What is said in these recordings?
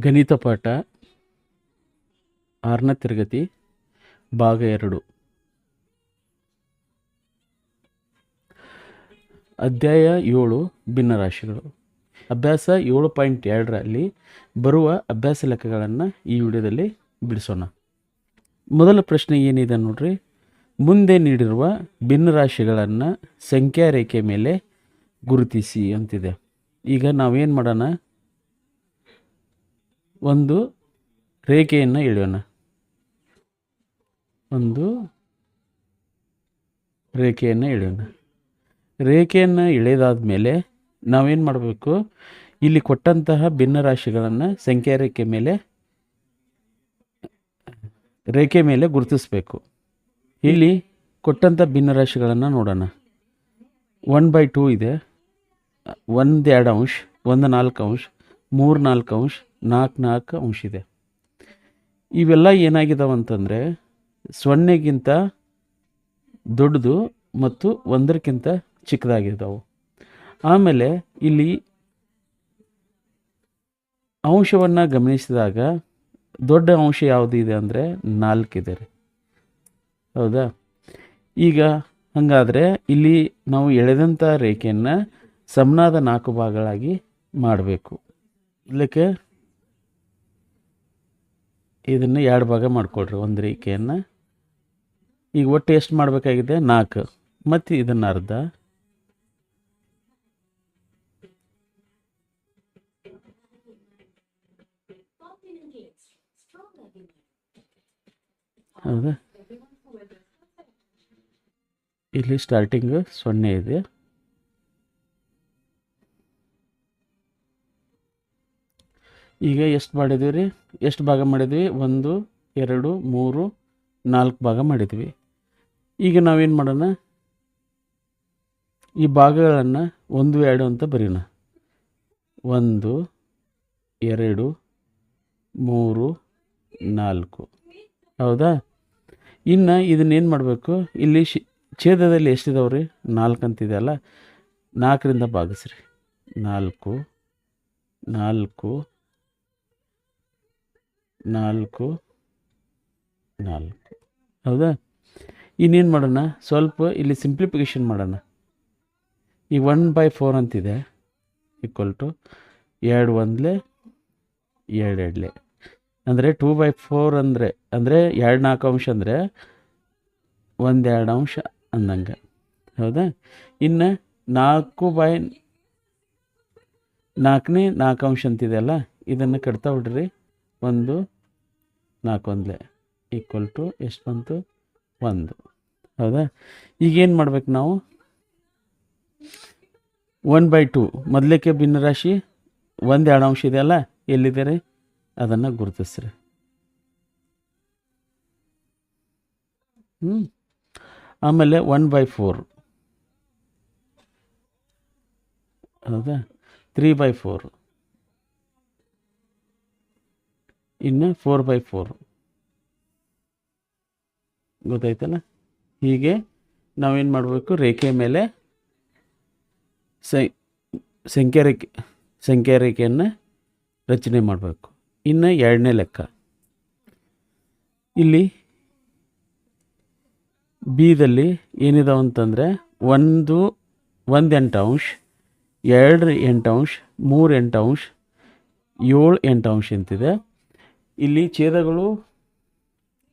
ಗಣಿತ ಪಾಠ, ಆರನೇ ತರಗತಿ, ಭಾಗ ಎರಡು. ಅಧ್ಯಾಯ ಏಳು, ಭಿನ್ನರಾಶಿಗಳು. ಅಭ್ಯಾಸ ಏಳು ಪಾಯಿಂಟ್ ಎರಡರಲ್ಲಿ ಬರುವ ಅಭ್ಯಾಸ ಲೆಕ್ಕಗಳನ್ನು ಈ ವಿಡಿಯೋದಲ್ಲಿ ಬಿಡಿಸೋಣ. ಮೊದಲ ಪ್ರಶ್ನೆ ಏನಿದೆ ನೋಡ್ರಿ? ಮುಂದೆ ನೀಡಿರುವ ಭಿನ್ನರಾಶಿಗಳನ್ನು ಸಂಖ್ಯಾ ರೇಖೆ ಮೇಲೆ ಗುರುತಿಸಿ ಅಂತಿದೆ. ಈಗ ನಾವೇನು ಮಾಡೋಣ? ಒಂದು ರೇಖೆಯನ್ನು ಎಳೆಯೋಣ. ಒಂದು ರೇಖೆಯನ್ನು ಎಳೆಯೋಣ. ರೇಖೆಯನ್ನು ಎಳೆದಾದ ಮೇಲೆ ನಾವೇನು ಮಾಡಬೇಕು? ಇಲ್ಲಿ ಕೊಟ್ಟಂತಹ ಭಿನ್ನರಾಶಿಗಳನ್ನು ಸಂಖ್ಯಾ ರೇಖೆ ಮೇಲೆ ರೇಖೆ ಮೇಲೆ ಗುರುತಿಸಬೇಕು. ಇಲ್ಲಿ ಕೊಟ್ಟಂಥ ಭಿನ್ನರಾಶಿಗಳನ್ನು ನೋಡೋಣ. ಒನ್ ಬೈ ಟೂ ಇದೆ. ಒಂದು ಎರಡು ಅಂಶ, ಒಂದು ನಾಲ್ಕು ಅಂಶ ಮೂರು ನಾಲ್ಕು ಅಂಶ ನಾಲ್ಕು ನಾಲ್ಕು ಅಂಶ ಇದೆ. ಇವೆಲ್ಲ ಏನಾಗಿದಾವಂತಂದರೆ ಸೊನ್ನೆಗಿಂತ ದೊಡ್ಡದು ಮತ್ತು ಒಂದರಕ್ಕಿಂತ ಚಿಕ್ಕದಾಗಿದ್ದಾವೆ ಆಮೇಲೆ ಇಲ್ಲಿ ಅಂಶವನ್ನು ಗಮನಿಸಿದಾಗ ದೊಡ್ಡ ಅಂಶ ಯಾವುದು ಇದೆ ಅಂದರೆ ನಾಲ್ಕಿದೆ ರೀ. ಹೌದಾ? ಈಗ ಹಾಗಾದರೆ ಇಲ್ಲಿ ನಾವು ಎಳೆದಂಥ ರೇಖೆಯನ್ನು ಸಮನಾದ ನಾಲ್ಕು ಭಾಗಗಳಾಗಿ ಮಾಡಬೇಕು. ಇದಕ್ಕೆ ಇದನ್ನು ಎರಡು ಭಾಗ ಮಾಡಿಕೊಡ್ರಿ ಒಂದು ರೇಖೆಯನ್ನು ಈಗ ಒಟ್ಟು ಎಷ್ಟು ಮಾಡಬೇಕಾಗಿದೆ? ನಾಲ್ಕು. ಮತ್ತು ಇದನ್ನು ಅರ್ಧ. ಹೌದಾ? ಇಲ್ಲಿ ಸ್ಟಾರ್ಟಿಂಗ್ ಸೊನ್ನೆ ಇದೆ. ಈಗ ಎಷ್ಟು ಮಾಡಿದ್ವಿ ರೀ ಎಷ್ಟು ಭಾಗ ಮಾಡಿದ್ವಿ? ಒಂದು, ಎರಡು, ಮೂರು, ನಾಲ್ಕು ಭಾಗ ಮಾಡಿದ್ವಿ. ಈಗ ನಾವೇನು ಮಾಡೋಣ? ಈ ಭಾಗಗಳನ್ನು ಒಂದು, ಎರಡು ಅಂತ ಬರೆಯೋಣ ಒಂದು, ಎರಡು, ಮೂರು, ನಾಲ್ಕು. ಹೌದಾ? ಇನ್ನು ಇದನ್ನೇನು ಮಾಡಬೇಕು? ಇಲ್ಲಿ ಶಿ, ಛೇದದಲ್ಲಿ ಎಷ್ಟಿದಾವೆ ರೀ ನಾಲ್ಕು ಅಂತಿದೆ ಅಲ್ಲ? ನಾಲ್ಕರಿಂದ ಭಾಗಿಸ್ರಿ. ನಾಲ್ಕು ನಾಲ್ಕು ನಾಲ್ಕು ನಾಲ್ಕು. ಹೌದಾ? ಇನ್ನೇನು ಮಾಡೋಣ? ಸ್ವಲ್ಪ ಇಲ್ಲಿ ಸಿಂಪ್ಲಿಫಿಕೇಷನ್ ಮಾಡೋಣ. ಈ ಒನ್ ಬೈ ಫೋರ್ ಅಂತಿದೆ. ಈಕ್ವಲ್ ಟು ಎರಡು ಒಂದ್ಲೆ ಎರಡು ಎರಡಲೆ. ಅಂದರೆ ಟೂ ಬೈ ಫೋರ್ ಅಂದರೆ ಅಂದರೆ ಎರಡು ನಾಲ್ಕು ಅಂಶ ಅಂದರೆ ಒಂದೆರಡು ಅಂಶ ಅಂದಂಗೆ. ಹೌದಾ? ಇನ್ನು ನಾಲ್ಕು ಬೈ ನಾಲ್ಕನೇ ನಾಲ್ಕು ಅಂಶ ಅಂತಿದೆಯಲ್ಲ ಇದನ್ನು ಕಟ್ತಾ ಬಿಡ್ರಿ. ಒಂದು ನಾಲ್ಕು ಒಂದ್ಲೆ ಈಕ್ವಲ್ ಟು ಎಷ್ಟು ಬಂತು? ಒಂದು. ಹೌದಾ? ಈಗೇನು ಮಾಡ್ಬೇಕು ನಾವು? One by two. ಮೊದಲಕ್ಕೆ ಭಿನ್ನರಾಶಿ? ಒಂದು ಎರಡು ಅಂಶ ಇದೆಯಲ್ಲ ಎಲ್ಲಿದೆ ಅದನ್ನು ಗುರುತಿಸ್ರಿ. ಆಮೇಲೆ ಒನ್ ಬೈ ಫೋರ್. ಹೌದಾ? Three by four. ಇನ್ನು ಫೋರ್ ಬೈ ಫೋರ್ ಗೊತ್ತಾಯ್ತಲ್ಲ? ಹೀಗೆ ನಾವೇನು ಮಾಡಬೇಕು? ರೇಖೆ ಮೇಲೆ ಸಂಖ್ಯೆ ರೇಖೆ ಸಂಖ್ಯಾ ರೇಖೆಯನ್ನು ರಚನೆ ಮಾಡಬೇಕು. ಇನ್ನು ಎರಡನೇ ಲೆಕ್ಕ. ಇಲ್ಲಿ ಬೀದಲ್ಲಿ ಏನಿದಾವೆ ಅಂತಂದರೆ ಒಂದು ಒಂದು ಎಂಟು ಅಂಶ, ಎರಡು ಎಂಟು ಅಂಶ, ಮೂರು ಎಂಟು ಅಂಶ, ಏಳು ಎಂಟು ಅಂಶ ಅಂತಿದೆ. ಇಲ್ಲಿ ಛೇದಗಳು,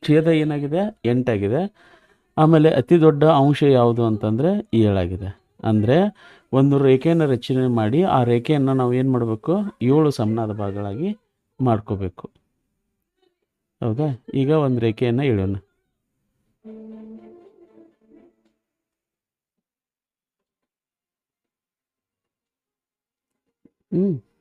ಛೇದ ಏನಾಗಿದೆ? ಎಂಟಾಗಿದೆ. ಆಮೇಲೆ ಅತಿ ದೊಡ್ಡ ಅಂಶ ಯಾವುದು ಅಂತಂದರೆ ಏಳಾಗಿದೆ. ಅಂದರೆ ಒಂದು ರೇಖೆಯನ್ನು ರಚನೆ ಮಾಡಿ ಆ ರೇಖೆಯನ್ನು ನಾವು ಏನು ಮಾಡಬೇಕು? ಏಳು ಸಮನಾದ ಭಾಗಗಳಾಗಿ ಮಾಡ್ಕೋಬೇಕು. ಹೌದಾ? ಈಗ ಒಂದು ರೇಖೆಯನ್ನು ಇಡೋಣ ಹ್ಞೂ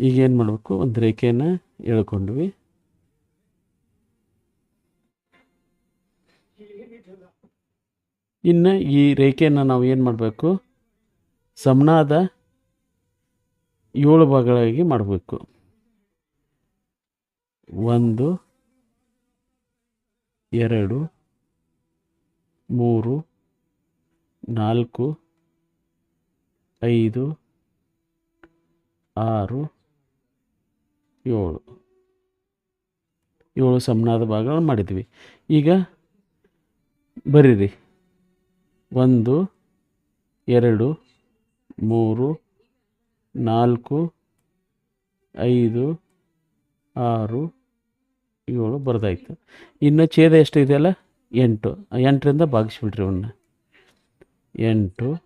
ಈಗ ಏನು ಮಾಡಬೇಕು? ಒಂದು ರೇಖೆಯನ್ನು ಎಳ್ಕೊಂಡ್ವಿ. ಇನ್ನು ಈ ರೇಖೆಯನ್ನು ನಾವು ಏನು ಮಾಡಬೇಕು? ಸಮನಾದ ಏಳು ಭಾಗಗಳಾಗಿ ಮಾಡಬೇಕು. ಒಂದು, ಎರಡು, ಮೂರು, ನಾಲ್ಕು, ಐದು, ಆರು ಏಳು. ಏಳು ಸಮನಾದ ಭಾಗಗಳನ್ನು ಮಾಡಿದ್ವಿ ಈಗ ಬರೀರಿ. ಒಂದು, ಎರಡು, ಮೂರು, ನಾಲ್ಕು, ಐದು, ಆರು, ಏಳು ಬರೆದಾಯ್ತು. ಇನ್ನು ಛೇದ ಎಷ್ಟು ಇದೆಯಲ್ಲ ಎಂಟು. ಎಂಟರಿಂದ ಭಾಗಿಸ್ಬಿಡ್ರಿ ಅವನ್ನ. ಎಂಟು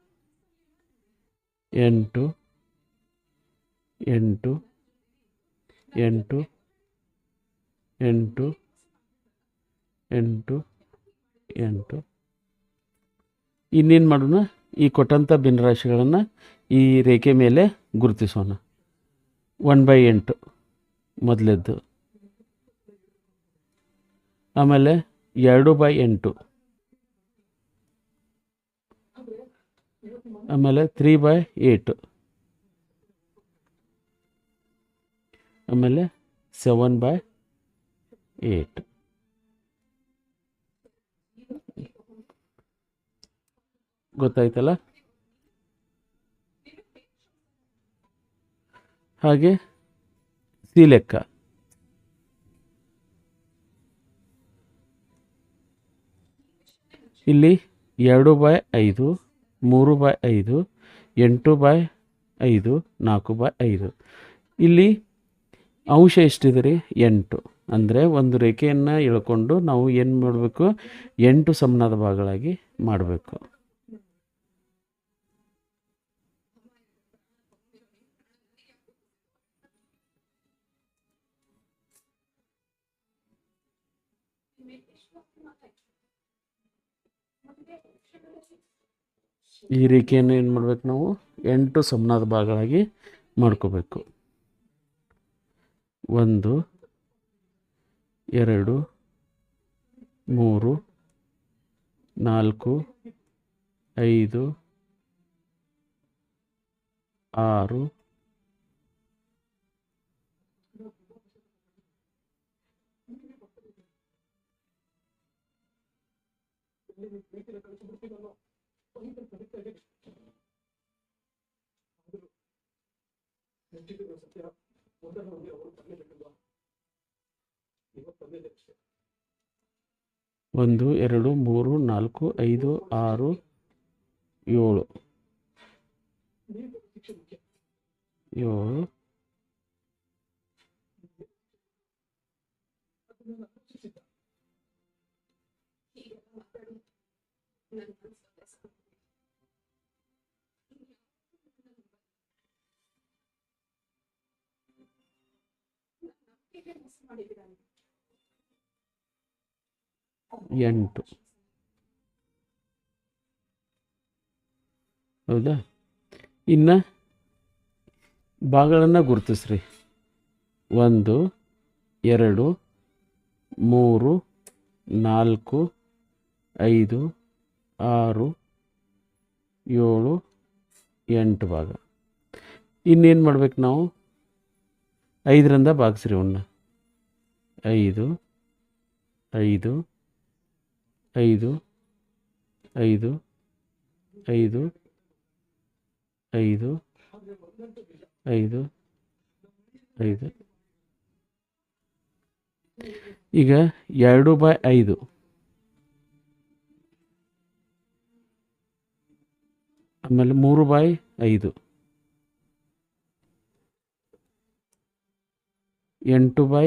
ಎಂಟು ಎಂಟು ಎಂಟು ಎಂಟು ಎಂಟು ಎಂಟು. ಇನ್ನೇನು ಮಾಡೋಣ? ಈ ಕೊಟ್ಟಂಥ ಭಿನ್ನರಾಶಿಗಳನ್ನು ಈ ರೇಖೆ ಮೇಲೆ ಗುರುತಿಸೋಣ. ಒನ್ ಬೈ ಎಂಟು, ಮೊದಲದ್ದು. ಆಮೇಲೆ ಎರಡು ಬೈ ಎಂಟು. ಆಮೇಲೆ ತ್ರೀ ಬೈ ಏಟು. ಆಮೇಲೆ ಸೆವೆನ್ ಬೈ ಏಟ್ ಗೊತ್ತಾಯ್ತಲ್ಲ? ಹಾಗೆ ಸಿ ಲೆಕ್ಕ. ಇಲ್ಲಿ ಎರಡು ಬೈ ಐದು, ಮೂರು ಬೈ ಐದು, ಎಂಟು ಬೈ ಐದು, ನಾಲ್ಕು ಬೈ ಐದು. ಇಲ್ಲಿ ಅಂಶ ಎಷ್ಟಿದೆ ರೀ ಎಂಟು. ಅಂದರೆ ಒಂದು ರೇಖೆಯನ್ನು ಎಳ್ಕೊಂಡು ನಾವು ಏನು ಮಾಡಬೇಕು? ಎಂಟು ಸಮನಾದ ಭಾಗಗಳಾಗಿ ಮಾಡಬೇಕು. ಈ ರೇಖೆಯನ್ನು ಏನು ಮಾಡ್ಬೇಕು ನಾವು? ಎಂಟು ಸಮನಾದ ಭಾಗಗಳಾಗಿ ಮಾಡ್ಕೋಬೇಕು. ಒಂದು ಎರಡು ಮೂರು ನಾಲ್ಕು ಐದು ಆರು ಅವರು ಇವತ್ತು ಅಷ್ಟೇ ಒಂದು ಎರಡು ಮೂರು ನಾಲ್ಕು ಐದು ಆರು ಏಳು. ಏಳು. ಎಂಟು. ಹೌದಾ? ಇನ್ನು ಭಾಗಗಳನ್ನು ಗುರುತಿಸ್ರಿ. ಒಂದು, ಎರಡು, ಮೂರು, ನಾಲ್ಕು, ಐದು, ಆರು, ಏಳು, ಎಂಟು ಭಾಗ. ಇನ್ನೇನು ಮಾಡ್ಬೇಕು ನಾವು? ಐದರಿಂದ ಭಾಗಿಸ್ರಿ ಅವನ್ನ ಐದು ಐದು ಐದು ಐದು ಐದು ಐದು ಐದು ಐದು. ಈಗ ಎರಡು ಬೈ ಐದು. ಆಮೇಲೆ ಮೂರು ಬೈ ಐದು. ಎಂಟು ಬೈ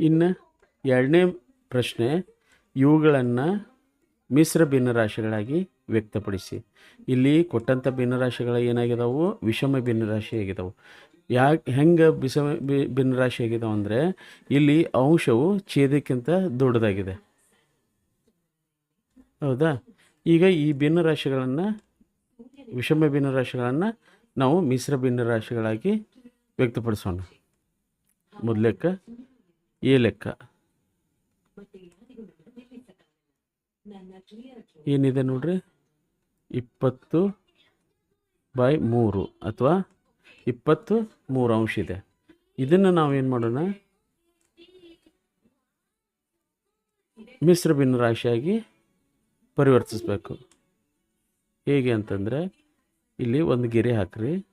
ಇನ್ನು ಎರಡನೇ ಪ್ರಶ್ನೆ, ಇವುಗಳನ್ನು ಮಿಶ್ರ ಭಿನ್ನರಾಶಿಗಳಾಗಿ ವ್ಯಕ್ತಪಡಿಸಿ. ಇಲ್ಲಿ ಕೊಟ್ಟಂಥ ಭಿನ್ನರಾಶಿಗಳು ಏನಾಗಿದಾವು? ವಿಷಮ ಭಿನ್ನರಾಶಿ ಆಗಿದಾವು. ಯಾಕೆ, ಹೆಂಗೆ ವಿಷಮ ಬಿ, ಭಿನ್ನರಾಶಿ ಆಗಿದಾವೆ ಅಂದರೆ, ಇಲ್ಲಿ ಅಂಶವು ಛೇದಕ್ಕಿಂತ ದೊಡ್ಡದಾಗಿದೆ. ಹೌದಾ? ಈಗ ಈ ಭಿನ್ನರಾಶಿಗಳನ್ನು, ವಿಷಮ ಭಿನ್ನರಾಶಿಗಳನ್ನು ನಾವು ಮಿಶ್ರ ಭಿನ್ನರಾಶಿಗಳಾಗಿ ವ್ಯಕ್ತಪಡಿಸೋಣ. ಮೊದಲ ಲೆಕ್ಕ? ಎ ಲೆಕ್ಕ. ಏನಿದೆ ನೋಡ್ರಿ? ಇಪ್ಪತ್ತು ಬೈ ಮೂರು ಅಥವಾ ಇಪ್ಪತ್ತು ಮೂರು ಅಂಶ ಇದೆ. ಇದನ್ನು ನಾವೇನು ಮಾಡೋಣ? ಮಿಶ್ರ ಭಿನ್ನರಾಶಿಯಾಗಿ ಪರಿವರ್ತಿಸಬೇಕು. ಹೇಗೆ ಅಂತಂದರೆ, ಇಲ್ಲಿ ಒಂದು ಗೆರೆ ಹಾಕ್ರಿ.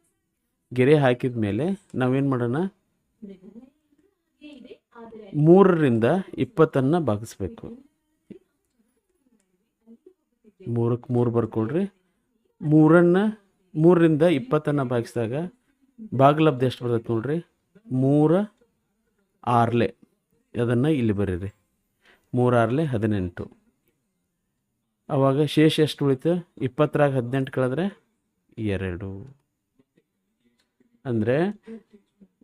ಗೆರೆ ಹಾಕಿದ ಮೇಲೆ ನಾವೇನು ಮಾಡೋಣ? ಮೂರರಿಂದ ಇಪ್ಪತ್ತನ್ನು ಭಾಗಿಸ್ಬೇಕು. ಮೂರಕ್ಕೆ ಮೂರು ಬರ್ಕೊಳ್ರಿ ಮೂರನ್ನು, ಮೂರರಿಂದ ಇಪ್ಪತ್ತನ್ನ ಭಾಗಿಸಿದಾಗ ಬಾಗಲಬ್ಧ ಎಷ್ಟು ಬರ್ತೈತೆ ನೋಡ್ರಿ? ಮೂರ ಆರ್ಲೆ. ಅದನ್ನು ಇಲ್ಲಿ ಬರೀರಿ. ಮೂರಾರ್ಲೆ ಹದಿನೆಂಟು. ಆವಾಗ ಶೇಷ ಎಷ್ಟು ಉಳಿತು? ಇಪ್ಪತ್ತರಾಗ ಹದಿನೆಂಟು ಕಳೆದ್ರೆ ಎರಡು. ಅಂದರೆ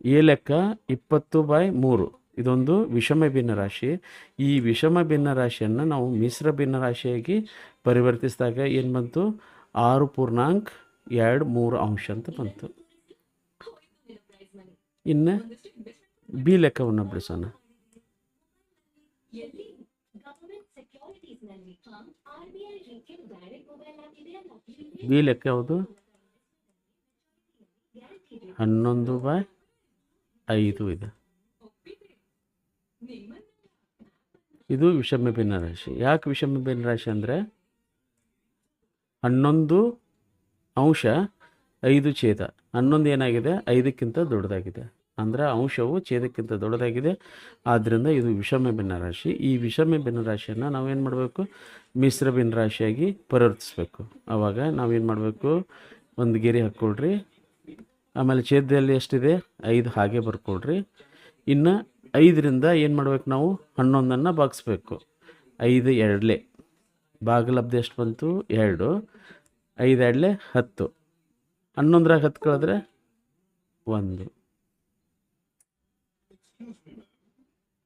ಎ ಲೆಕ್ಕ ಇಪ್ಪತ್ತು ಬೈ ಮೂರು. ಇದೊಂದು ವಿಷಮ ಭಿನ್ನ ರಾಶಿ ಈ ವಿಷಮ ಭಿನ್ನ ರಾಶಿಯನ್ನು ನಾವು ಮಿಶ್ರ ಭಿನ್ನ ರಾಶಿಯಾಗಿ ಪರಿವರ್ತಿಸಿದಾಗ ಏನು ಬಂತು? ಆರು ಪೂರ್ಣಾಂಕ ಎರಡು ಮೂರು ಅಂಶ ಅಂತ ಬಂತು. ಇನ್ನು ಬಿ ಲೆಕ್ಕವನ್ನು ಬಿಡಿಸೋಣ. ಬಿ ಲೆಕ್ಕ ಯಾವುದು? ಹನ್ನೊಂದು ಬೈ ಐದು ಇದೆ. ಇದು ವಿಷಮ ಭಿನ್ನ ರಾಶಿ. ಯಾಕೆ ವಿಷಮ ಭಿನ್ನ ರಾಶಿ ಅಂದರೆ ಹನ್ನೊಂದು ಅಂಶ, ಐದು ಛೇದ. ಹನ್ನೊಂದು ಏನಾಗಿದೆ? ಐದಕ್ಕಿಂತ ದೊಡ್ಡದಾಗಿದೆ. ಅಂದರೆ ಅಂಶವು ಛೇದಕ್ಕಿಂತ ದೊಡ್ಡದಾಗಿದೆ. ಆದ್ದರಿಂದ ಇದು ವಿಷಮ ಭಿನ್ನ ರಾಶಿ. ಈ ವಿಷಮ ಭಿನ್ನ ರಾಶಿಯನ್ನು ನಾವೇನು ಮಾಡಬೇಕು? ಮಿಶ್ರ ಭಿನ್ನ ರಾಶಿಯಾಗಿ ಪರಿವರ್ತಿಸಬೇಕು. ಆವಾಗ ನಾವೇನು ಮಾಡಬೇಕು? ಒಂದು ಗೆರೆ ಹಾಕ್ಕೊಳ್ರಿ. ಆಮೇಲೆ ಛೇದದಲ್ಲಿ ಎಷ್ಟಿದೆ? ಐದು. ಹಾಗೆ ಬರ್ಕೊಳ್ರಿ ಇನ್ನು ಐದರಿಂದ ಏನು ಮಾಡ್ಬೇಕು ನಾವು? ಹನ್ನೊಂದನ್ನು ಬಾಗಿಸ್ಬೇಕು. ಐದು ಎರಡಲೆ. ಬಾಗಲಬ್ಧ ಎಷ್ಟು ಬಂತು? ಎರಡು. ಐದು ಎರಡಲೆ ಹತ್ತು. ಹನ್ನೊಂದರಾಗ ಹತ್ತು ಕಳೆದ್ರೆ ಒಂದು.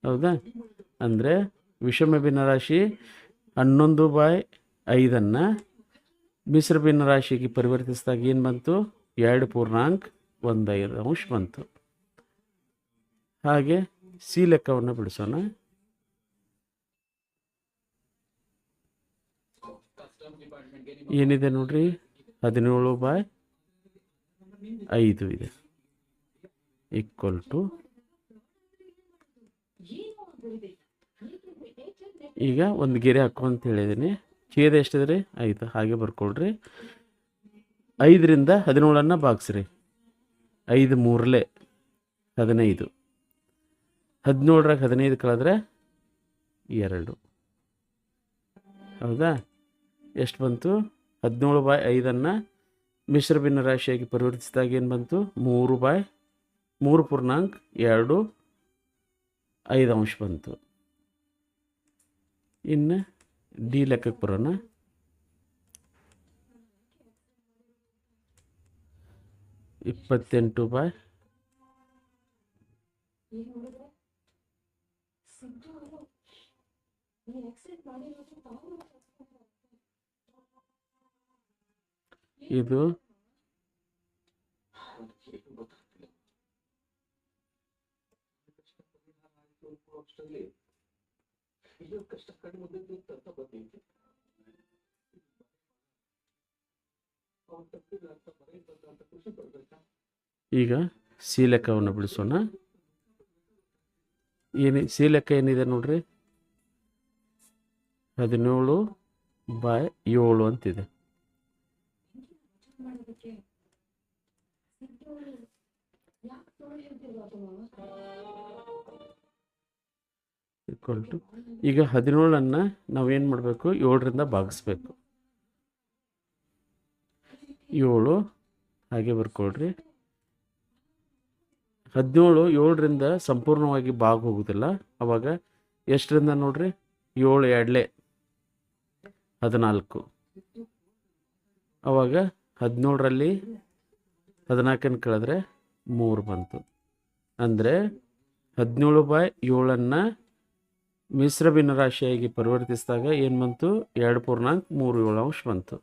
ಹೌದಾ? ಅಂದರೆ ವಿಷಮ ಭಿನ್ನರಾಶಿ ಹನ್ನೊಂದು ಬಾಯ್ ಐದನ್ನು. ಮಿಶ್ರ ಭಿನ್ನರಾಶಿಗೆ ಪರಿವರ್ತಿಸಿದಾಗ ಏನು ಬಂತು? ಎರಡು ಪೂರ್ಣಾಂಕ್ ಒಂದು ಐದು ಅಂಶ ಬಂತು. ಹಾಗೆ ಸಿ ಲೆಕ್ಕವನ್ನು ಬಿಡಿಸೋಣ. ಏನಿದೆ ನೋಡ್ರಿ? ಹದಿನೇಳು ಬಾಯ್ ಐದು ಇದೆ. ಈಕ್ವಲ್ ಟು ಈಗ ಒಂದು ಗೆರೆ ಹಾಕೋ ಅಂತ ಹೇಳಿದ್ದೀನಿ. ಛೇದ ಎಷ್ಟಿದೆ ರೀ? ಐದು. ಹಾಗೆ ಬರ್ಕೊಳ್ರಿ. ಐದರಿಂದ ಹದಿನೇಳನ್ನು ಭಾಗಿಸ್ರಿ. ಐದು ಮೂರಲೆ ಹದಿನೈದು. ಹದಿನೇಳರಾಗ ಹದಿನೈದು ಕಳೆದ್ರೆ ಎರಡು. ಹೌದಾ? ಎಷ್ಟು ಬಂತು? ಹದಿನೇಳು ಬಾಯ್ ಐದನ್ನು ಮಿಶ್ರ ಭಿನ್ನ ರಾಶಿಯಾಗಿ ಪರಿವರ್ತಿಸಿದಾಗ ಏನು ಬಂತು? ಮೂರು ಬಾಯ್ ಮೂರು ಪೂರ್ಣಾಂಕ ಎರಡು ಐದು ಅಂಶ ಬಂತು. ಇನ್ನು ಡಿ ಲೆಕ್ಕಕ್ಕೆ ಬರೋಣ. ಇಪ್ಪತ್ತೆಂಟು ಬಾಯ್ ಈಗ ನೋಡಿದ್ರೆ ಸಿದ್ದು ಈಗ ಸಿ ಲೆಕ್ಕವನ್ನು ಬಿಡಿಸೋಣ. ಏನು, ಸಿ ಲೆಕ್ಕ ಏನಿದೆ ನೋಡ್ರಿ? ಹದಿನೇಳು ಬಾಯ್ ಏಳು ಅಂತಿದೆ. ಈಗ ಹದಿನೇಳನ್ನು ನಾವೇನು ಮಾಡಬೇಕು? ಏಳರಿಂದ ಭಾಗಿಸ್ಬೇಕು. ಏಳು, ಹಾಗೆ ಬರ್ಕೊಳ್ರಿ. ಹದಿನೇಳು, ಏಳರಿಂದ ಸಂಪೂರ್ಣವಾಗಿ ಭಾಗ ಹೋಗೋದಿಲ್ಲ ಅವಾಗ ಎಷ್ಟರಿಂದ ನೋಡ್ರಿ? ಏಳು ಎರಡಲೆ. ಹದಿನಾಲ್ಕು. ಅವಾಗ ಹದಿನೇಳರಲ್ಲಿ ಹದಿನಾಲ್ಕನ್ನು ಕಳೆದ್ರೆ ಮೂರು ಬಂತು. ಅಂದರೆ ಹದಿನೇಳು ಬಾಯ್ ಏಳನ್ನು ಮಿಶ್ರ ಭಿನ್ನರಾಶಿಯಾಗಿ ಪರಿವರ್ತಿಸಿದಾಗ ಏನು ಬಂತು? ಎರಡು ಪೂರ್ಣಾಂಕ ಮೂರು ಏಳು ಅಂಶ ಬಂತು.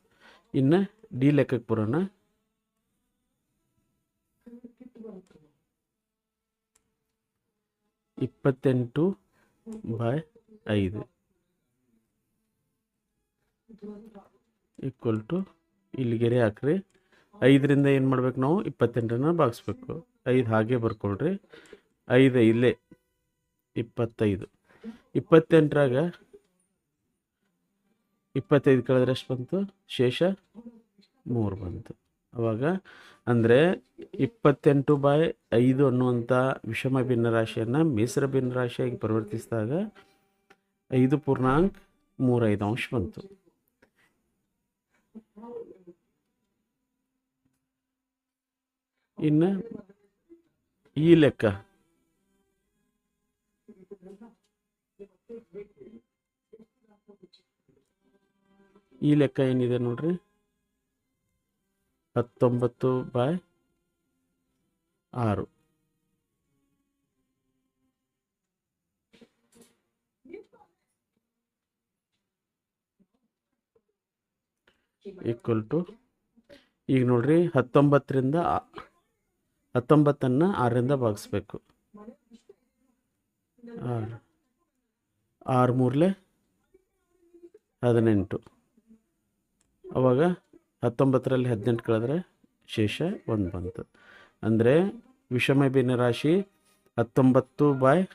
ಇನ್ನು ಡಿ ಲೆಕ್ಕಕ್ಕೆ ಬರೋಣ. ಇಪ್ಪತ್ತೆಂಟು ಬೈ ಐದು. ಈಕ್ವಲ್ ಟು ಇಲ್ಲಿ ಗೆರೆ ಹಾಕ್ರಿ. ಐದರಿಂದ ಏನು ಮಾಡ್ಬೇಕು ನಾವು? ಇಪ್ಪತ್ತೆಂಟನ್ನು ಭಾಗಿಸ್ಬೇಕು. ಐದು ಹಾಗೆ ಬರ್ಕೊಳ್ರಿ. ಐದು ಇಲ್ಲೇ. ಇಪ್ಪತ್ತೈದು. ಇಪ್ಪತ್ತೆಂಟರಾಗ ಇಪ್ಪತ್ತೈದು ಕಳೆದ್ರೆ ಎಷ್ಟು ಬಂತು? ಶೇಷ? ಮೂರು ಬಂತು. ಅವಾಗ ಅಂದರೆ ಇಪ್ಪತ್ತೆಂಟು ಬಾಯ್ ಐದು ಅನ್ನುವಂಥ ವಿಷಮ ಭಿನ್ನರಾಶಿಯನ್ನು ಮಿಶ್ರ ಭಿನ್ನರಾಶಿಯಾಗಿ ಪರಿವರ್ತಿಸಿದಾಗ ಐದು ಪೂರ್ಣಾಂಕ ಮೂರೈದು ಅಂಶ ಬಂತು. ಇನ್ನು ಈ ಲೆಕ್ಕ. ಈ ಲೆಕ್ಕ ಏನಿದೆ ನೋಡ್ರಿ? ಹತ್ತೊಂಬತ್ತು ಬಾಯ್ ಆರು. ಈಕ್ವಲ್ ಟು ಈಗ ನೋಡ್ರಿ, ಹತ್ತೊಂಬತ್ತರಿಂದ ಹತ್ತೊಂಬತ್ತನ್ನು ಆರರಿಂದ ಭಾಗಿಸ್ಬೇಕು. ಆರು. ಆರು ಮೂರಲೆ ಹದಿನೆಂಟು. ಅವಾಗ ಹತ್ತೊಂಬತ್ತರಲ್ಲಿ ಹದಿನೆಂಟು ಕಳೆದ್ರೆ ಶೇಷ ಒಂದು ಬಂತು. ಅಂದರೆ ವಿಷಮ ಭಿನ್ನರಾಶಿ ಹತ್ತೊಂಬತ್ತು ಬಾಯ್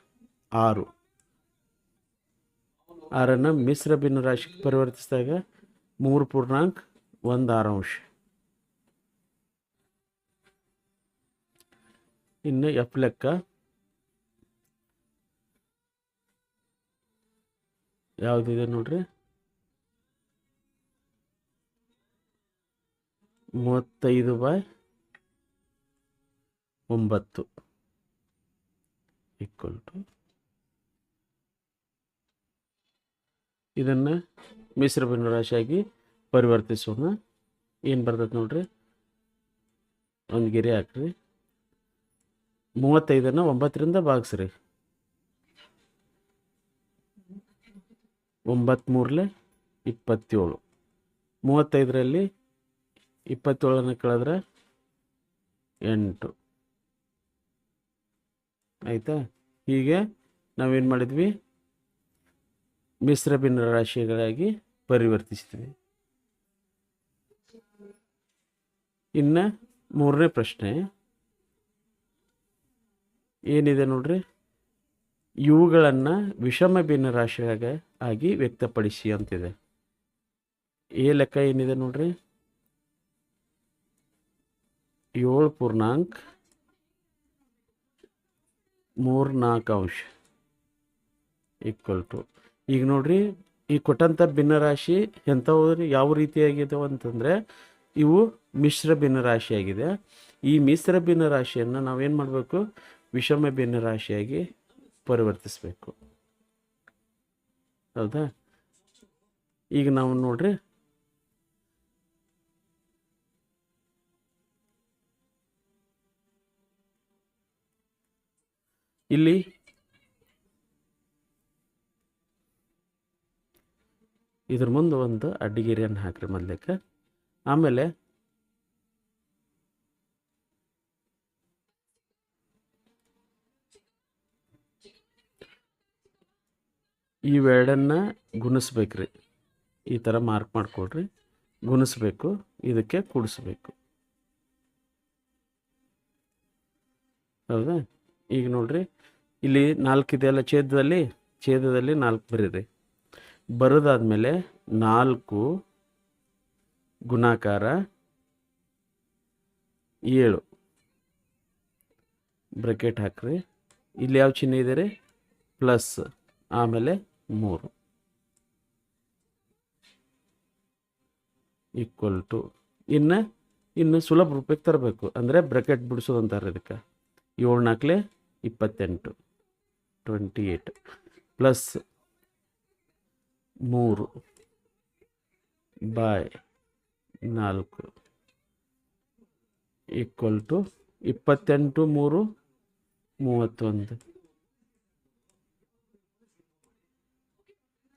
ಆರು. ಆರನ್ನು ಮಿಶ್ರ ಭಿನ್ನ ರಾಶಿಗೆ ಪರಿವರ್ತಿಸಿದಾಗ ಮೂರು ಪೂರ್ಣಾಂಕ ಒಂದು ಆರಾಂಶ. ಇನ್ನು ಎಫ್ ಲೆಕ್ಕ. ಯಾವುದಿದೆ ನೋಡ್ರಿ? ಮೂವತ್ತೈದು ಬಾಯ್ ಒಂಬತ್ತು ಈಕ್ವಲ್ ಟು ಇದನ್ನು ಮಿಶ್ರ ಭಿನ್ನರಾಶಿಯಾಗಿ ಪರಿವರ್ತಿಸೋಣ. ಏನು ಬರ್ತೈತೆ ನೋಡ್ರಿ? ಒಂದು ಗೆರೆ ಹಾಕ್ರಿ. ಮೂವತ್ತೈದನ್ನು ಒಂಬತ್ತರಿಂದ ಭಾಗಿಸ್ರಿ. ಒಂಬತ್ತ್ಮೂರಲೆ ಇಪ್ಪತ್ತೇಳು. ಮೂವತ್ತೈದರಲ್ಲಿ ಇಪ್ಪತ್ತೇಳನ್ನು ಕಳೆದ್ರೆ ಎಂಟು. ಆಯಿತಾ? ಹೀಗೆ ನಾವೇನು ಮಾಡಿದ್ವಿ? ಮಿಶ್ರ ಭಿನ್ನ ರಾಶಿಗಳಾಗಿ ಪರಿವರ್ತಿಸ್ತೀವಿ ಇನ್ನು ಮೂರನೇ ಪ್ರಶ್ನೆ. ಏನಿದೆ ನೋಡ್ರಿ? ಇವುಗಳನ್ನು ವಿಷಮ ಭಿನ್ನರಾಶಿಯಾಗ ಆಗಿ ವ್ಯಕ್ತಪಡಿಸಿ ಅಂತಿದೆ. ಏ ಲೆಕ್ಕ ಏನಿದೆ ನೋಡ್ರಿ? ಏಳು ಪೂರ್ಣಾಂಕ ಮೂರು ನಾಲ್ಕು ಅಂಶ ಈಕ್ವಲ್ ಟು ಈಗ ನೋಡ್ರಿ, ಈ ಕೊಟ್ಟಂಥ ಭಿನ್ನರಾಶಿ ಎಂಥವು ಯಾವ ರೀತಿಯಾಗಿದಾವೆ ಅಂತಂದರೆ, ಇವು ಮಿಶ್ರ ಭಿನ್ನರಾಶಿಯಾಗಿದೆ ಈ ಮಿಶ್ರ ಭಿನ್ನರಾಶಿಯನ್ನು ನಾವೇನು ಮಾಡಬೇಕು? ವಿಷಮ ಭಿನ್ನರಾಶಿಯಾಗಿ ಪರಿವರ್ತಿಸಬೇಕು. ಹೌದಾ? ಈಗ ನಾವು ನೋಡ್ರಿ ಇಲ್ಲಿ ಇದ್ರ ಮುಂದೆ ಒಂದು ಅಡ್ಡಿಗೆರೆಯನ್ನು ಹಾಕ್ರಿ ಮೊದಲಕ್ಕೆ. ಆಮೇಲೆ ಇವೆರಡನ್ನ ಗುಣಿಸ್ಬೇಕ್ರಿ. ಈ ಥರ ಮಾರ್ಕ್ ಮಾಡಿಕೊಡ್ರಿ. ಗುಣಿಸ್ಬೇಕು, ಇದಕ್ಕೆ ಕೂಡಿಸ್ಬೇಕು. ಹೌದಾ? ಈಗ ನೋಡ್ರಿ ಇಲ್ಲಿ ನಾಲ್ಕು ಇದೆಯಲ್ಲ ಛೇದದಲ್ಲಿ ಛೇದದಲ್ಲಿ ನಾಲ್ಕು ಬರೀರಿ. ಬರೋದಾದ್ಮೇಲೆ ನಾಲ್ಕು ಗುಣಾಕಾರ ಏಳು. ಬ್ರಕೆಟ್ ಹಾಕ್ರಿ. ಇಲ್ಲಿ ಯಾವ ಚಿಹ್ನೆ ಇದೆ ರೀ? ಪ್ಲಸ್, ಆಮೇಲೆ ಮೂರು. Equal to. ಇನ್ನು ಇನ್ನು ಸುಲಭ ರೂಪಕ್ಕೆ ತರಬೇಕು. ಅಂದರೆ ಬ್ರಕೆಟ್ ಬಿಡಿಸೋದು ಅಂತಾರೆ ಇದಕ್ಕೆ. ಏಳು ನಾಲ್ಕಲೆ ಇಪ್ಪತ್ತೆಂಟು. ಟ್ವೆಂಟಿ ಏಯ್ಟ್ ಪ್ಲಸ್ ಮೂರು ಬಾಯ್ ನಾಲ್ಕು ಈಕ್ವಲ್ ಟು ಇಪ್ಪತ್ತೆಂಟು ಮೂರು ಮೂವತ್ತೊಂದು.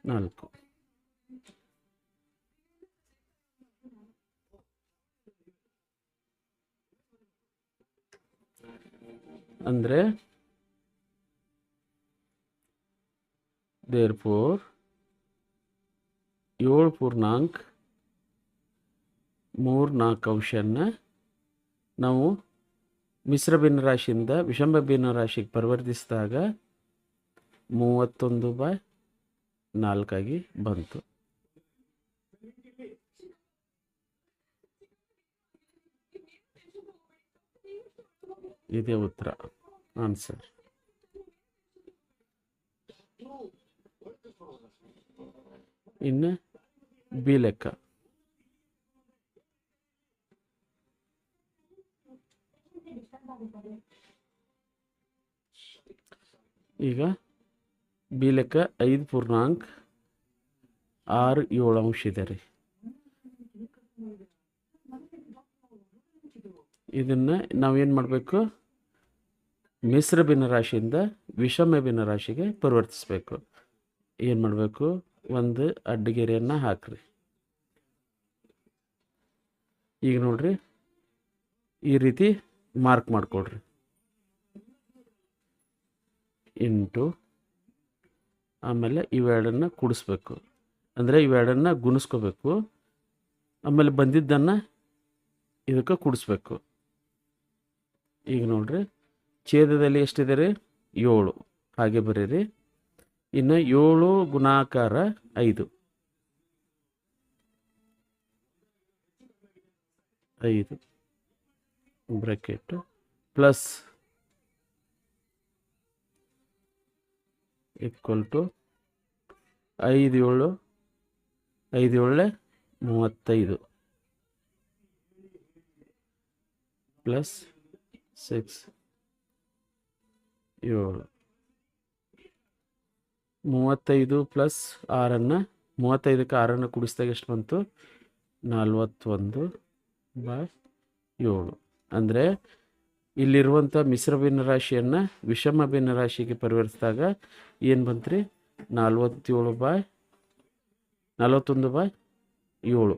ನಾಲ್ಕು. ಅಂದರೆ ಫೋರ್ ಏಳು ಪೂರ್ಣಾಂಕ ಮೂರು ನಾಲ್ಕು ಅಂಶನ ನಾವು ಮಿಶ್ರ ಭಿನ್ನರಾಶಿಯಿಂದ ವಿಷಮ ಭಿನ್ನರಾಶಿಗೆ ಪರಿವರ್ತಿಸಿದಾಗ ಮೂವತ್ತೊಂದು ಬೈ ನಾಲ್ಕಾಗಿ ಬಂತು ಇದೇ ಉತ್ತರ ಆನ್ಸರ್ ಇನ್ನು ಬಿ ಲೆಕ್ಕ. ಈಗ ಬಿ ಲೆಕ್ಕ ಐದು ಪೂರ್ಣಾಂಕ ಆರು ಏಳು ಅಂಶ ಇದೆ ರೀ. ಇದನ್ನು ನಾವೇನು ಮಾಡಬೇಕು? ಮಿಶ್ರ ಭಿನ್ನರಾಶಿಯಿಂದ ವಿಷಮ ಭಿನ್ನರಾಶಿಗೆ ಪರಿವರ್ತಿಸಬೇಕು. ಏನು ಮಾಡಬೇಕು? ಒಂದು ಅಡ್ಡಗೆರೆಯನ್ನು ಹಾಕ್ರಿ. ಈಗ ನೋಡ್ರಿ, ಈ ರೀತಿ ಮಾರ್ಕ್ ಮಾಡಿಕೊಡ್ರಿ ಇಂಟು ಆಮೇಲೆ ಇವೆರಡನ್ನು ಕೂಡಿಸ್ಬೇಕು. ಅಂದರೆ ಇವೆರಡನ್ನು ಗುಣಿಸ್ಕೋಬೇಕು. ಆಮೇಲೆ ಬಂದಿದ್ದನ್ನು ಇದಕ್ಕೆ ಕೂಡಿಸ್ಬೇಕು. ಈಗ ನೋಡ್ರಿ, ಛೇದದಲ್ಲಿ ಎಷ್ಟಿದೆ ರೀ? ಏಳು. ಹಾಗೆ ಬರೀರಿ. ಇನ್ನು ಏಳು ಗುಣಾಕಾರ ಐದು. ಐದು ಬ್ರಾಕೆಟ್ ಪ್ಲಸ್ ಈಕ್ವಲ್ ಟು ಐದು ಏಳು, ಐದು ಏಳೆ ಮೂವತ್ತೈದು. ಪ್ಲಸ್ ಸಿಕ್ಸ್ ಏಳು. ಮೂವತ್ತೈದು ಪ್ಲಸ್ ಆರನ್ನು, ಮೂವತ್ತೈದಕ್ಕೆ ಆರನ್ನು ಕೂಡಿಸಿದಾಗ ಎಷ್ಟು ಬಂತು? ನಲ್ವತ್ತೊಂದು ಬಾಯ್ ಏಳು. ಅಂದರೆ ಇಲ್ಲಿರುವಂಥ ಮಿಶ್ರ ಭಿನ್ನರಾಶಿಯನ್ನು ವಿಷಮ ಭಿನ್ನರಾಶಿಗೆ ಪರಿವರ್ತಿಸಿದಾಗ ಏನು ಬಂತು ರೀ ನಲ್ವತ್ತೇಳು ಬಾಯ್ ನಲವತ್ತೊಂದು ಬಾಯ್ ಏಳು.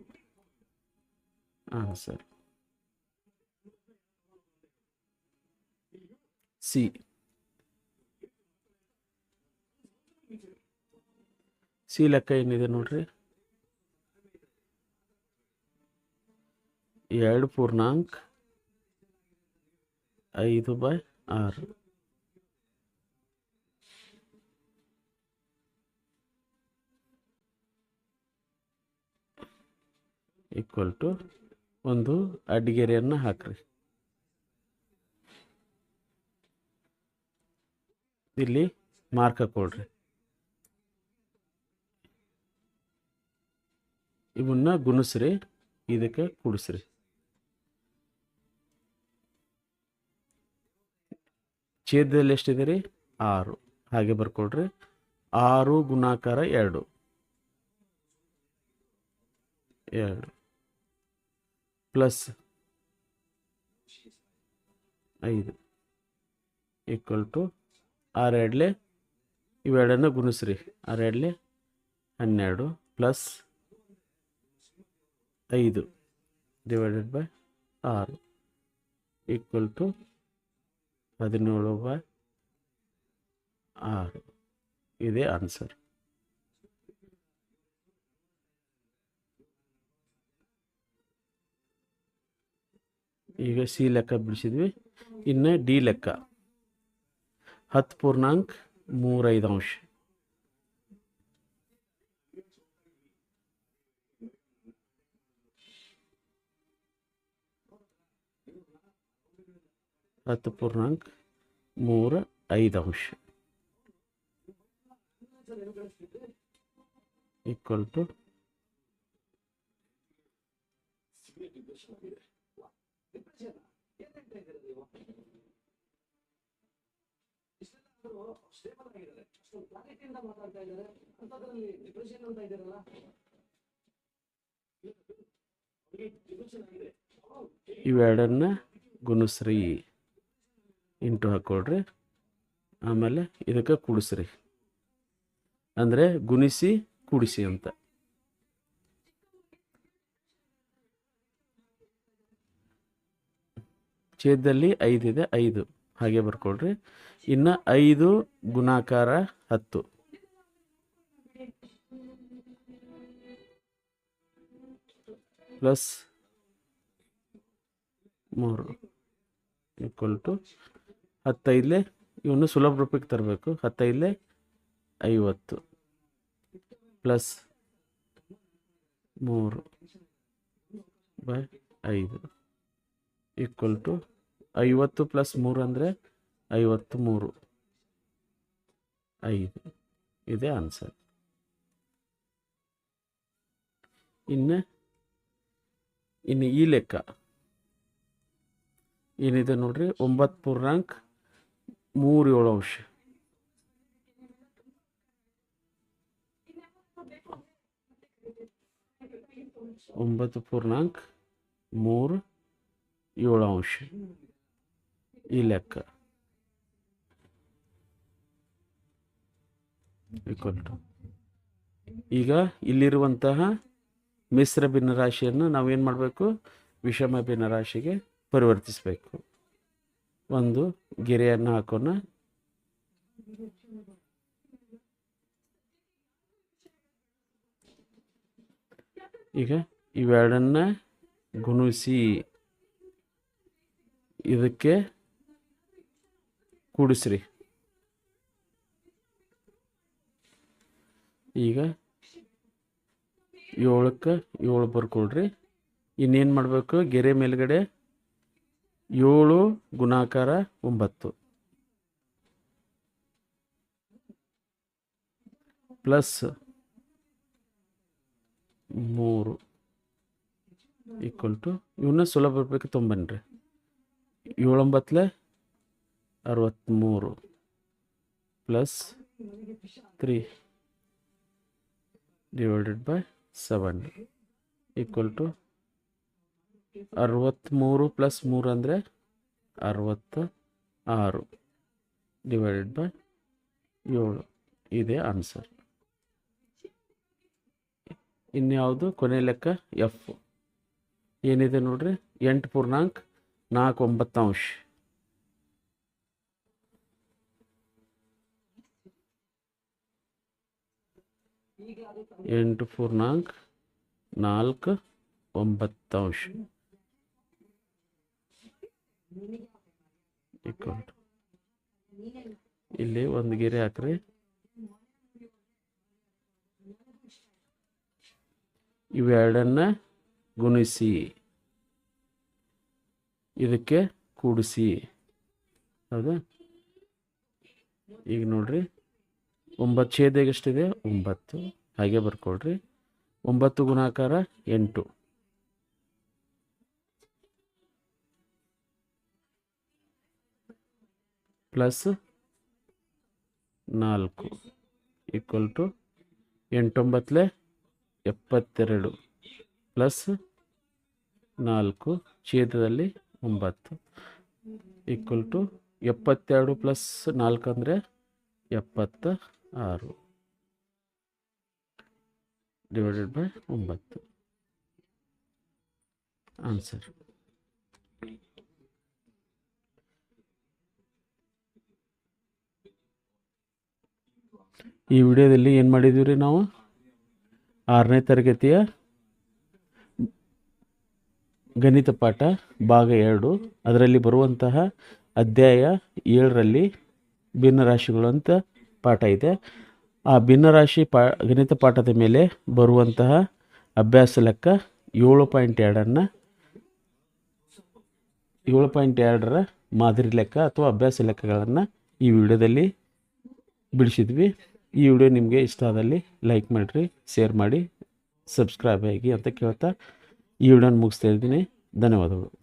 ಹಾಂ, ಸರಿ. ಸಿ. ಸಿ ಲೆಕ್ಕ ಏನಿದೆ ನೋಡ್ರಿ? ಎರಡು ಪೂರ್ಣಾಂಕ ಐದು ಬೈ ಆರು. ಈಕ್ವಲ್ ಟು ಒಂದು ಅಡ್ಗೆರೆಯನ್ನು ಹಾಕ್ರಿ. ಇಲ್ಲಿ ಮಾರ್ಕ್ ಹಾಕೊಳ್ರಿ. ಇವನ್ನ ಗುಣಿಸ್ರಿ, ಇದಕ್ಕೆ ಕೂಡಿಸ್ರಿ. ಛೇದದಲ್ಲಿ ಎಷ್ಟಿದೆ ರೀ ಆರು. ಹಾಗೆ ಬರ್ಕೊಳ್ರಿ ಆರು ಗುಣಾಕಾರ ಎರಡು. ಎರಡು. ಪ್ಲಸ್ ಐದು. ಈಕ್ವಲ್ ಟು ಆರೆಡ್ಲೆ ಇವೆರಡನ್ನು ಗುಣಿಸ್ರಿ. ಆರೆರಡ್ಲೆ ಹನ್ನೆರಡು ಪ್ಲಸ್ ಐದು ಡಿವೈಡೆಡ್ ಬೈ ಆರು ಈಕ್ವಲ್ ಟು ಹದಿನೇಳು ಬೈ ಆರು. ಇದೇ ಆನ್ಸರ್ ಈಗ ಸಿ ಲೆಕ್ಕ ಬಿಡಿಸಿದ್ವಿ. ಇನ್ನು ಡಿ ಲೆಕ್ಕ. ಹತ್ತು ಪೂರ್ಣಾಂಕ ಮೂರೈದು ಅಂಶ. ಹತ್ತು ಪೂರ್ಣಾಂಕ ಮೂರು ಐದು ಅಂಶ. ಈಕ್ವಲ್ ಟು ಇವೆರಡನ್ನ ಗುಣಿಸ್ರಿ. ಇಂಟು ಹಾಕ್ಕೊಳ್ರಿ ಆಮೇಲೆ ಇದಕ್ಕೆ ಕೂಡಿಸ್ರಿ. ಅಂದರೆ ಗುಣಿಸಿ ಕೂಡಿಸಿ ಅಂತ. ಛೇದದಲ್ಲಿ ಐದಿದೆ ಐದು. ಹಾಗೆ ಬರ್ಕೊಳ್ರಿ. ಇನ್ನು ಐದು ಗುಣಾಕಾರ ಹತ್ತು. ಪ್ಲಸ್ ಮೂರು ಈಕ್ವಲ್ ಟು ಹತ್ತೈದಲೇ ಇವನು ಸುಲಭ ರೂಪಕ್ಕೆ ತರಬೇಕು. ಹತ್ತೈದಲೆ ಐವತ್ತು ಪ್ಲಸ್ ಮೂರು ಬೈ ಐದು ಈಕ್ವಲ್ ಟು ಐವತ್ತು ಪ್ಲಸ್ ಮೂರು ಅಂದರೆ ಐವತ್ತು ಮೂರು. ಐದು. ಇದೇ ಆನ್ಸರ್. ಇನ್ನು ಇನ್ನು ಈ ಲೆಕ್ಕ. ಏನಿದೆ ನೋಡ್ರಿ? ಒಂಬತ್ತು ಪೂರ್ಣಾಂಕ್ ಮೂರು ಏಳು ಅಂಶ. ಒಂಬತ್ತು ಪೂರ್ಣಾಂಕ ಮೂರು ಏಳು ಅಂಶ. ಈ ಲೆಕ್ಕ. ಈಗ ಇಲ್ಲಿರುವಂತಹ ಮಿಶ್ರ ಭಿನ್ನರಾಶಿಯನ್ನು ನಾವೇನು ಮಾಡಬೇಕು? ವಿಷಮ ಭಿನ್ನರಾಶಿಗೆ ಪರಿವರ್ತಿಸಬೇಕು. ಒಂದು ಗೆರೆಯನ್ನು ಹಾಕೋಣ. ಈಗ ಇವೆರಡನ್ನ ಗುಣಿಸಿ ಇದಕ್ಕೆ ಕೂಡಿಸ್ರಿ. ಈಗ ಏಳಕ್ಕೆ ಏಳು ಬರ್ಕೊಳ್ರಿ. ಇನ್ನೇನು ಮಾಡಬೇಕು? ಗೆರೆ ಮೇಲ್ಗಡೆ ಏಳು ಗುಣಾಕಾರ ಒಂಬತ್ತು. ಪ್ಲಸ್ ಮೂರು ಈಕ್ವಲ್ ಟು ಇವನ್ನ ಸುಲಭ ಬರ್ಬೇಕು ತೊಂಬನ್ರಿ. ಏಳೊಂಬತ್ತಲೆ ಅರವತ್ತ್ಮೂರು plus three divided by seven equal to ಅರವತ್ತ್ಮೂರು ಪ್ಲಸ್ ಮೂರು ಅಂದರೆ ಅರವತ್ತ ಆರು ಡಿವೈಡೆಡ್ ಬೈ ಏಳು. ಇದೇ ಆನ್ಸರ್ ಇನ್ಯಾವುದು? ಕೊನೆ ಲೆಕ್ಕ ಎಫ್ ಏನಿದೆ ನೋಡ್ರಿ? ಎಂಟು ಪೂರ್ಣಾಂಕ್ ನಾಲ್ಕು ಒಂಬತ್ತಂಶ ಎಂಟು ಪೂರ್ಣಾಂಕ ನಾಲ್ಕು ಒಂಬತ್ತಂಶ ಇಲ್ಲಿ ಒಂದು ಗೆರೆ ಹಾಕ್ರಿ. ಇವೆರಡನ್ನ ಗುಣಿಸಿ. ಇದಕ್ಕೆ ಕೂಡಿಸಿ. ಹೌದಾ? ಈಗ ನೋಡ್ರಿ. ಒಂಬತ್ತು ಛೇದೆಗೆ ಎಷ್ಟಿದೆ ಒಂಬತ್ತು. ಹಾಗೆ ಬರ್ಕೊಳ್ರಿ. ಒಂಬತ್ತು ಗುಣಾಕಾರ ಎಂಟು. ಪ್ಲಸ್ ನಾಲ್ಕು ಈಕ್ವಲ್ ಟು ಎಂಟೊಂಬತ್ತಲೆ ಎಪ್ಪತ್ತೆರಡು ಪ್ಲಸ್ ನಾಲ್ಕು ಛೇದದಲ್ಲಿ ಒಂಬತ್ತು ಈಕ್ವಲ್ ಟು ಎಪ್ಪತ್ತೆರಡು ಪ್ಲಸ್ ನಾಲ್ಕು ಅಂದರೆ ಎಪ್ಪತ್ತ ಆರು ಡಿವೈಡೆಡ್ ಬೈ ಒಂಬತ್ತು. ಆನ್ಸರ್. ಈ ವಿಡಿಯೋದಲ್ಲಿ ಏನು ಮಾಡಿದ್ದೀವಿ ರೀ ನಾವು? ಆರನೇ ತರಗತಿಯ ಗಣಿತ ಪಾಠ, ಭಾಗ ಎರಡು. ಅದರಲ್ಲಿ ಬರುವಂತಹ ಅಧ್ಯಾಯ ಏಳರಲ್ಲಿ ಭಿನ್ನರಾಶಿಗಳು ಅಂತ ಪಾಠ ಇದೆ. ಆ ಭಿನ್ನರಾಶಿ ಪಾ, ಗಣಿತ ಪಾಠದ ಮೇಲೆ ಬರುವಂತಹ ಅಭ್ಯಾಸ ಲೆಕ್ಕ ಏಳು ಪಾಯಿಂಟ್ ಎರಡನ್ನು, ಏಳು ಪಾಯಿಂಟ್ ಎರಡರ ಮಾದರಿ ಲೆಕ್ಕ ಅಥವಾ ಅಭ್ಯಾಸ ಲೆಕ್ಕಗಳನ್ನು ಈ ವಿಡಿಯೋದಲ್ಲಿ ಬಿಡಿಸಿದ್ವಿ. ಈ ವಿಡಿಯೋ ನಿಮಗೆ ಇಷ್ಟ ಆದಲ್ಲಿ ಲೈಕ್ ಮಾಡಿರಿ, ಶೇರ್ ಮಾಡಿ, ಸಬ್ಸ್ಕ್ರೈಬ್ ಆಗಿ ಅಂತ ಕೇಳ್ತಾ ಈ ವಿಡಿಯೋನ ಮುಗಿಸ್ತಾ ಇದ್ದೀನಿ. ಧನ್ಯವಾದಗಳು.